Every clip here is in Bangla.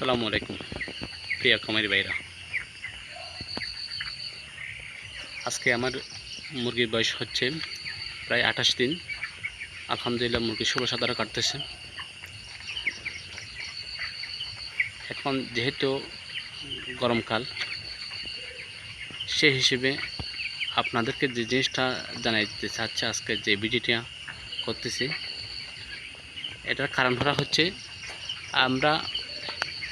আসসালামু আলাইকুম, প্রিয় খামারি ভাইরা। আজকে আমার মুরগির বয়স হচ্ছে প্রায় আঠাশ দিন। আলহামদুলিল্লাহ মুরগি ষোলো সাতারা কাটতেছে। এখন যেহেতু গরমকাল সে হিসেবে আপনাদেরকে যে জিনিসটা জানাই দিতে চাচ্ছে আজকে যে ভিডিওটা করতেছি, এটার কারণ হচ্ছে আমরা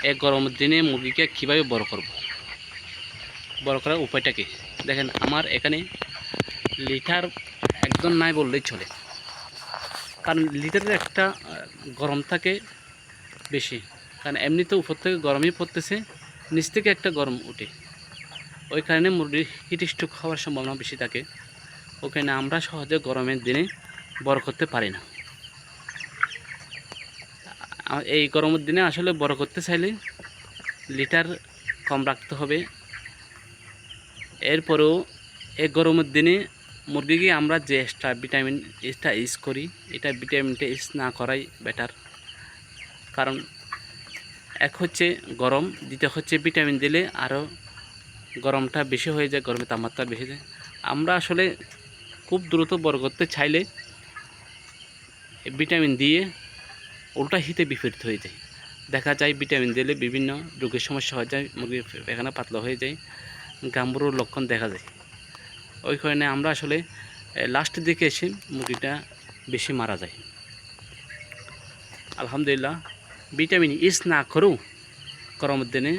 এক গরমের দিনে মুরগিকে কীভাবে বড় করব? বড় করার উপায়টা কি? দেখেন, আমার এখানে লিটার একদম নাই বললেই চলে। কারণ লিটারের একটা গরম থাকে বেশি। কারণ এমনিতে উপর থেকে গরমই পড়তেছে, নিচ থেকে একটা গরম উঠে। ওই কারণে মুরগির হিট স্ট্রোক হওয়ার সম্ভাবনা বেশি থাকে। ওখানে আমরা সহজে গরমের দিনে বড় করতে পারি না। এই গরমের দিনে আসলে বড় করতে চাইলে লিটার কম রাখতে হবে। এরপরেও এই গরমের দিনে মুরগিকে আমরা যে এক্সট্রা ভিটামিন এক্সট্রা ইউজ করি, এটা ভিটামিনটা ইউজ না করাই বেটার কারণ এক হচ্ছে গরম, দ্বিতীয় হচ্ছে ভিটামিন দিলে আরও গরমটা বেশি হয়ে যায়, গরমের তাপমাত্রা বেশি যায়। আমরা আসলে খুব দ্রুত বড় করতে চাইলে ভিটামিন দিয়ে উল্টা হিতে বিপরীত হয়ে যায়। দেখা যায় ভিটামিন দিলে বিভিন্ন রোগের সমস্যা হয়ে যায়, মুরগির এখানে পাতলা হয়ে যায়, গাম্বুরোর লক্ষণ দেখা যায়। ওই কারণে আমরা আসলে লাস্টের দিকে এসে মুরগিটা বেশি মারা যায়। আলহামদুলিল্লাহ, ভিটামিন ইস না করেও গরমের দিনে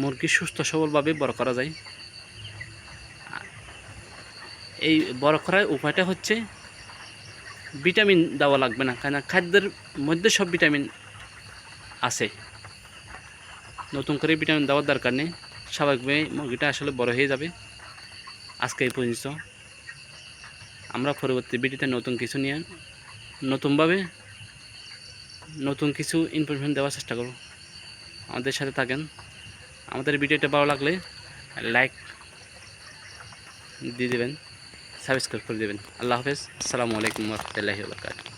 মুরগি সুস্থ সবলভাবে বড় করা যায়। এই বড় করার উপায়টা হচ্ছে ভিটামিন দেওয়া লাগবে না কেন খাদ্যের মধ্যে সব ভিটামিন আছে। নতুন করে ভিটামিন দেওয়ার দরকার নেই। স্বাভাবিকভাবে মুরগিটা আসলে বড় হয়ে যাবে। আজকে এই পর্যন্ত। আমরা পরবর্তী ভিডিওতে নতুন কিছু নিয়ে নতুনভাবে নতুন কিছু ইনফরমেশন দেওয়ার চেষ্টা করব। আমাদের সাথে থাকেন। আমাদের ভিডিওটা ভালো লাগলে লাইক দিয়ে দেবেন। সাবস্ক্রাইব করে দেবেন। আল্লাহ হাফেজ। আসসালামু আলাইকুম রহমতুল্লাহি বরকাত